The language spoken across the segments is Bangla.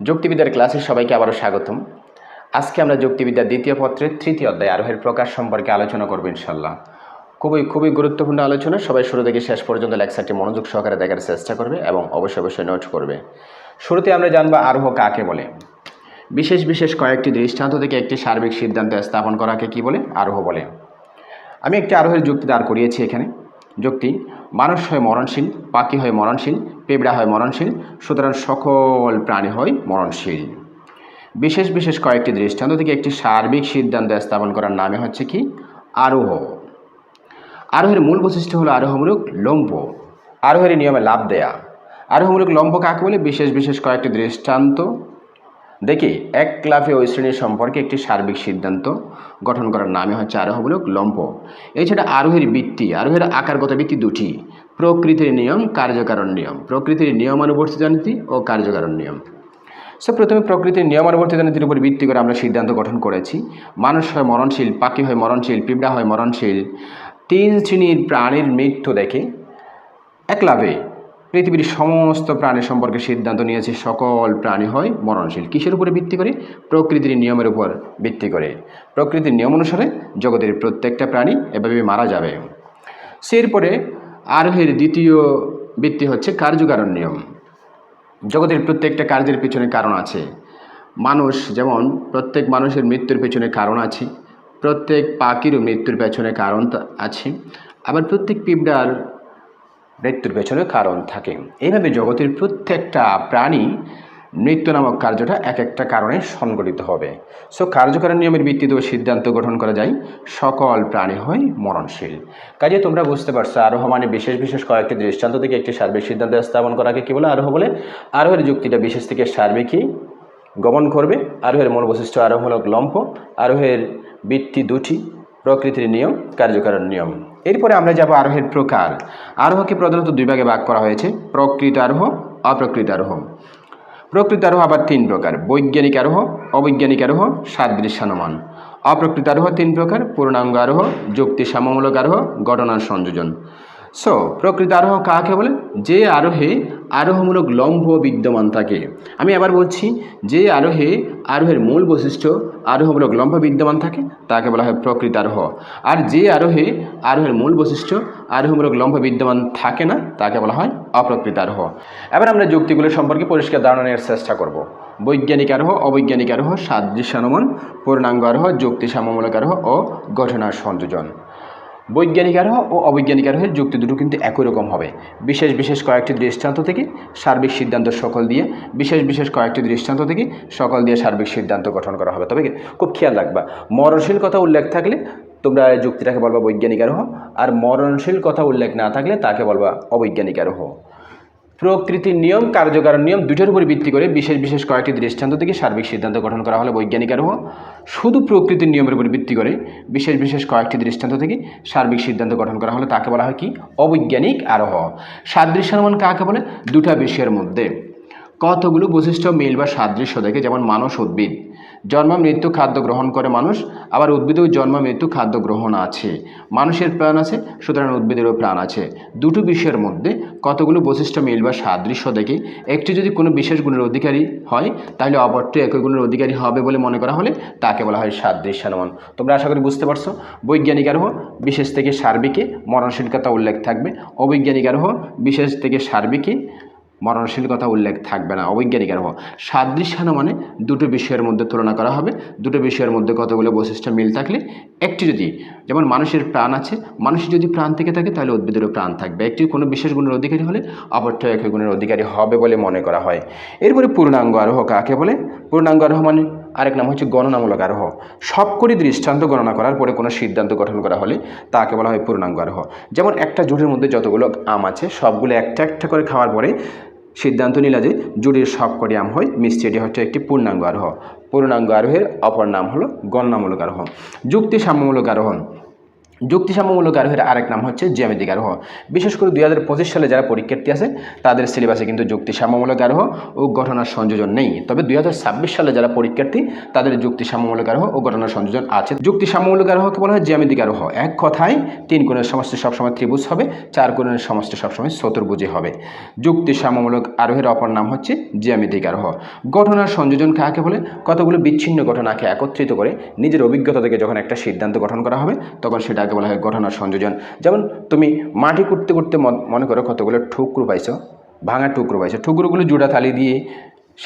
যুক্তিবিদ্যার ক্লাসে সবাইকে আবারও স্বাগতম। আজকে আমরা যুক্তিবিদ্যার দ্বিতীয় পত্রের তৃতীয় অধ্যায় আরোহের প্রকাশ সম্পর্কে আলোচনা করব ইনশাল্লাহ খুবই খুবই গুরুত্বপূর্ণ আলোচনা। সবাই শুরু থেকে শেষ পর্যন্ত লেকচারটি মনোযোগ সহকারে দেখার চেষ্টা করবে এবং অবশ্যই অবশ্যই নোট করবে। শুরুতে আমরা জানব আরোহ কাকে বলে। বিশেষ বিশেষ কয়েকটি দৃষ্টান্ত থেকে একটি সার্বিক সিদ্ধান্ত স্থাপন করাকে কি বলে আরোহ বলে। আমি একটি আরোহের যুক্তি দাঁড় করিয়েছি এখানে। যুক্তি মানুষ হয় মরণশীল, পাখি হয় মরণশীল, পেবড়া হয় মরণশীল, সুতরাং সকল প্রাণী হয় মরণশীল। বিশেষ বিশেষ কয়েকটি দৃষ্টান্ত থেকে একটি সার্বিক সিদ্ধান্ত স্থাপন করার নামে হচ্ছে কি? আরোহ। আরোহের মূল বৈশিষ্ট্য হলো আরোহমূলক লম্ব। আরোহের নিয়মে লাভ দেয়া। আরোহমূলক লম্ব কাকে বলে? বিশেষ বিশেষ কয়েকটি দৃষ্টান্ত দেখে, এক ক্লাফে ওই শ্রেণির সম্পর্কে একটি সার্বিক সিদ্ধান্ত গঠন করার নামে হচ্ছে আরোহমূলক লম্ব এছাড়া আরোহের বৃত্তি আরোহের আকারগত বৃত্তি দুটি। প্রকৃতির নিয়ম, কার্যকারণ নিয়ম। প্রকৃতির নিয়মানুবর্তিত নীতি ও কার্যকারণ নিয়ম। সো, প্রথমে প্রকৃতির নিয়মানুবর্তিত নীতির উপর ভিত্তি করে আমরা সিদ্ধান্ত গঠন করেছি। মানুষ হয় মরণশীল, পাখি হয় মরণশীল, পিঁপড়া হয় মরণশীল। তিন শ্রেণির প্রাণীর মৃত্যু দেখে একলাভে পৃথিবীর সমস্ত প্রাণী সম্পর্কে সিদ্ধান্ত নিয়েছে, সকল প্রাণী হয় মরণশীল। কিসের উপরে ভিত্তি করে? প্রকৃতির নিয়মের উপর ভিত্তি করে। প্রকৃতির নিয়ম অনুসারে জগতের প্রত্যেকটা প্রাণী এভাবে মারা যাবে। সেরপরে আরোহের দ্বিতীয় ভিত্তি হচ্ছে কার্যকারণ নিয়ম। জগতের প্রত্যেকটা কার্যের পিছনে কারণ আছে। মানুষ যেমন প্রত্যেক মানুষের মৃত্যুর পেছনে কারণ আছে, প্রত্যেক পাখিরও মৃত্যুর পেছনে কারণ আছে, আবার প্রত্যেক পিঁপড়ার মৃত্যুর পেছনে কারণ থাকে। এইভাবে জগতের প্রত্যেকটা প্রাণী মৃত্যু নামক কার্যটা এক একটা কারণে সংগঠিত হবে। সো কার্যকরণ নিয়মের ভিত্তিতেও সিদ্ধান্ত গঠন করা যায়। সকল প্রাণী হয় মরণশীল। কাজে তোমরা বুঝতে পারছ, আরোহ মানে বিশেষ বিশেষ কয়েকটি দৃষ্টান্ত থেকে একটি সার্বিক সিদ্ধান্ত স্থাপন করাকে কী বলে? আরোহ বলে, আরোহের যুক্তিটা বিশেষ থেকে সার্বিকই গমন করবে। আরোহের মূল বৈশিষ্ট্য আরোহমূলক লম্ফ। আরোহের বৃত্তি দুটি প্রকৃতির নিয়ম, কার্যকারণ নিয়ম। এরপরে আমরা যাব আরোহের প্রকার। আরোহকে প্রধানত দুই ভাগে ভাগ করা হয়েছে, প্রকৃত আরোহ, অপ্রকৃত আরোহ। প্রকৃত আরোহ আবার তিন প্রকার, বৈজ্ঞানিক আরোহ, অবৈজ্ঞানিক আরোহ, সাদৃশ্যানুমান। অপ্রকৃত আরোহ তিন প্রকার, পূর্ণাঙ্গ আরোহ, যুক্তি সাম্যমূলক আরোহ ঘটনার সংযোজন। সো প্রকৃত আরোহ কাকে বলে? যে আরোহে আরোহমূলক লম্ব বিদ্যমান থাকে। আমি আবার বলছি, যে আরোহে আরোহের মূল বৈশিষ্ট্য আরোহমূলক লম্ব বিদ্যমান থাকে, তাকে বলা হয় প্রকৃত আরোহ। আর যে আরোহে আরোহের মূল বৈশিষ্ট্য আরোহমূলক লম্ব বিদ্যমান থাকে না, তাকে বলা হয় অপ্রকৃত আরোহ। এবার আমরা যুক্তিগুলো সম্পর্কে পরিষ্কার ধারণা নেওয়ার চেষ্টা করব। বৈজ্ঞানিক আরোহ, অবৈজ্ঞানিক আরোহ, সাদৃশ্যানুমান, পূর্ণাঙ্গ আরোহ যুক্তি সাম্যমূলক আরোহ ও ঘটনার সংযোজন। বৈজ্ঞানিক আরোহ ও অবৈজ্ঞানিক আরোহের যুক্তি দুটো কিন্তু একই রকম হবে। বিশেষ বিশেষ কয়েকটি দৃষ্টান্ত থেকে সার্বিক সিদ্ধান্ত সকল দিয়ে, বিশেষ বিশেষ কয়েকটি দৃষ্টান্ত থেকে সকল দিয়ে সার্বিক সিদ্ধান্ত গঠন করা হবে। তবে খুব খেয়াল রাখবা, মরণশীল কথা উল্লেখ থাকলে তোমরা যুক্তিটাকে বলবা বৈজ্ঞানিক আরোহ আর মরণশীল কথা উল্লেখ না থাকলে তাকে বলবা অবৈজ্ঞানিক আরোহ প্রকৃতির নিয়ম, কার্যকারণ নিয়ম দুটোর উপর ভিত্তি করে বিশেষ বিশেষ কয়েকটি দৃষ্টান্ত থেকে সার্বিক সিদ্ধান্ত গঠন করা হলে বৈজ্ঞানিক আরোহ। শুধু প্রকৃতির নিয়মের উপর ভিত্তি করে বিশেষ বিশেষ কয়েকটি দৃষ্টান্ত থেকে সার্বিক সিদ্ধান্ত গঠন করা হলে, তাকে বলা হয় কি? অবৈজ্ঞানিক আরোহ। সাদৃশ্যমান কাকে বলে? দুটা বিষয়ের মধ্যে। কতগুলো বৈশিষ্ট্য, মিল বা সাদৃশ্য দেখে, যেমন মানুষ উদ্ভিদ। জন্ম, মৃত্যু, খাদ্য গ্রহণ করে মানুষ, আবার উদ্ভিদেও জন্ম, মৃত্যু, খাদ্য গ্রহণ আছে। মানুষের প্রাণ আছে, সুতরাং উদ্ভিদেরও প্রাণ আছে। দুটো বিষয়ের মধ্যে কতগুলো বৈশিষ্ট্য, মিল বা সাদৃশ্য দেখে, একটি যদি কোনো বিশেষ গুণের অধিকারী হয়, তাহলে অপরটি একই গুণের অধিকারী হবে বলে মনে করা হলে তাকে বলা হয় সাদৃশ্য সাদৃশ্যানুমান। তোমরা আশা করি বুঝতে পারছ। বৈজ্ঞানিক আরোহ বিশেষ থেকে সার্বিকে মরণশীলতা উল্লেখ থাকবে। অবৈজ্ঞানিক আরোহ বিশেষ থেকে সার্বিকে মরণশীল কথা উল্লেখ থাকবে না অবৈজ্ঞানিক আরোহ সাদৃশ্যানো মানে দুটো বিষয়ের মধ্যে তুলনা করা হবে। দুটো বিষয়ের মধ্যে কতগুলো বৈশিষ্ট্য মিল থাকলে? একটি যদি, যেমন মানুষের প্রাণ আছে মানুষের যদি প্রাণ থেকে থাকে, তাহলে উদ্ভিদেরও প্রাণ থাকবে। একটি কোনো বিশেষ গুণের অধিকারী হলে অপরটি একই গুণের অধিকারী হবে বলে মনে করা হয়। এরপরে পূর্ণাঙ্গ আরোহ কাকে বলে? পূর্ণাঙ্গ আরোহ মানে আরেক নাম হচ্ছে গণনামূলক আরোহ। সবকটি দৃষ্টান্ত গণনা করার পরে কোনো সিদ্ধান্ত গঠন করা হলে তাকে বলা হয় পূর্ণাঙ্গ আরোহ। যেমন একটা জুটের মধ্যে যতগুলো আম আছে, সবগুলো একটা একটা করে খাওয়ার পরে সিদ্ধান্ত নিলা যে জুড়ির সবকটি আম হয় মিষ্টিটি হচ্ছে একটি পূর্ণাঙ্গ আরোহ। পূর্ণাঙ্গ আরোহের অপর নাম হলো গণনামূলক আরোহ। যুক্তি সাম্যমূলক আরোহণ যুক্তিসাম্যমূলক আরোহের আরেক নাম হচ্ছে জ্যামিতিক আরোহ বিশেষ করে দুই হাজার পঁচিশ সালে যারা পরীক্ষার্থী আছে, তাদের সিলেবাসে কিন্তু যুক্তিসাম্যমূলক আরোহ ও ঘটনার সংযোজন নেই। তবে দুই হাজার ছাব্বিশ সালে যারা পরীক্ষার্থী, তাদের যুক্তিসাম্যমূলক আরোহ ও ঘটনার সংযোজন আছে। যুক্তিসাম্যমূলক আরোহকে বলা হয় জ্যামিতিক আরোহ এক কথায়, তিন কোণের সমষ্টি সবসময় ত্রিভুজ হবে, চার কোণের সমষ্টি সবসময় চতুর্ভুজই হবে। যুক্তিসাম্যমূলক আরোহের অপর নাম হচ্ছে জ্যামিতিক আরোহ ঘটনার সংযোজন কাকে বলে? কতগুলো বিচ্ছিন্ন ঘটনাকে একত্রিত করে নিজের অভিজ্ঞতা থেকে যখন একটা সিদ্ধান্ত গঠন করা হবে, তখন সেটাকে বলা হয় ঘটনার সংযোজন। যেমন তুমি মাটি করতে করতে মন- মনে করো কতগুলো ঠুকরো পাইছো, ভাঙা টুকরো পাইছো টুকরোগুলো জোড়া থালি দিয়ে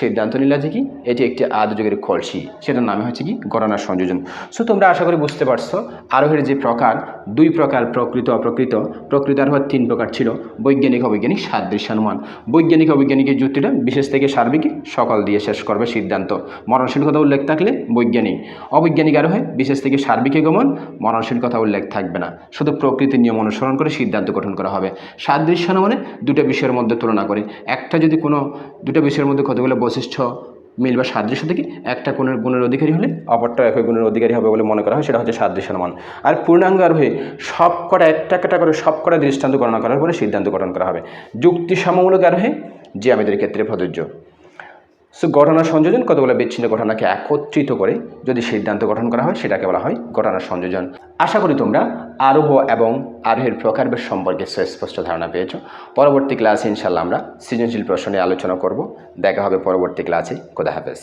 সিদ্ধান্ত নিলা যে কি, এটি একটি আদযুগের কলসি। সেটার নামে হচ্ছে কি ঘটনার সংযোজন। সো, তোমরা আশা করি বুঝতে পারছ, আরোহের যে প্রকার, দুই প্রকার প্রকৃত অপ্রকৃত, প্রকৃত আরোহ তিন প্রকার ছিল, বৈজ্ঞানিক, অবৈজ্ঞানিক সাদৃশ্যানুমান বৈজ্ঞানিক অবৈজ্ঞানিকের যুক্তিটা বিশেষ থেকে সার্বিক সকল দিয়ে শেষ করবে সিদ্ধান্ত। মরণশীল কথা উল্লেখ থাকলে বৈজ্ঞানিক, অবৈজ্ঞানিক আরোহে বিশেষ থেকে সার্বিক গমন মরণশীল কথা উল্লেখ থাকবে না। শুধু প্রকৃতির নিয়ম অনুসরণ করে সিদ্ধান্ত গঠন করা হবে। সাদৃশ্যানুমানে দুটো বিষয়ের মধ্যে তুলনা করে। একটা যদি কোনো দুটো বিষয়ের মধ্যে কতগুলো বৈশিষ্ট্য মিল বা সাদৃশ্য থেকে একটা কোণের গুণের অধিকারী হলে অপরটা একই গুণের অধিকারী হবে বলে মনে করা হয়, সেটা হচ্ছে সাদৃশ্যানুমান আর পূর্ণাঙ্গ আরোহে সব কটা একটা একটা করে সব কটা দৃষ্টান্ত গণনা করার পরে সিদ্ধান্ত গঠন করা হবে। যুক্তি সমমূলক আরোহে যে আমাদের ক্ষেত্রে প্রযোজ্য। সো ঘটনা সংযোজন কতগুলো বিচ্ছিন্ন ঘটনাকে একত্রিত করে যদি সিদ্ধান্ত গঠন করা হয়, সেটাকে বলা হয় ঘটনা সংযোজন। আশা করি তোমরা আরোহ এবং আরোহের প্রকারভেদ সম্পর্কে সুস্পষ্ট ধারণা পেয়েছ। পরবর্তী ক্লাসে ইনশাল্লাহ আমরা সৃজনশীল প্রশ্নে আলোচনা করব। দেখা হবে পরবর্তী ক্লাসে। খোদা হাফেজ।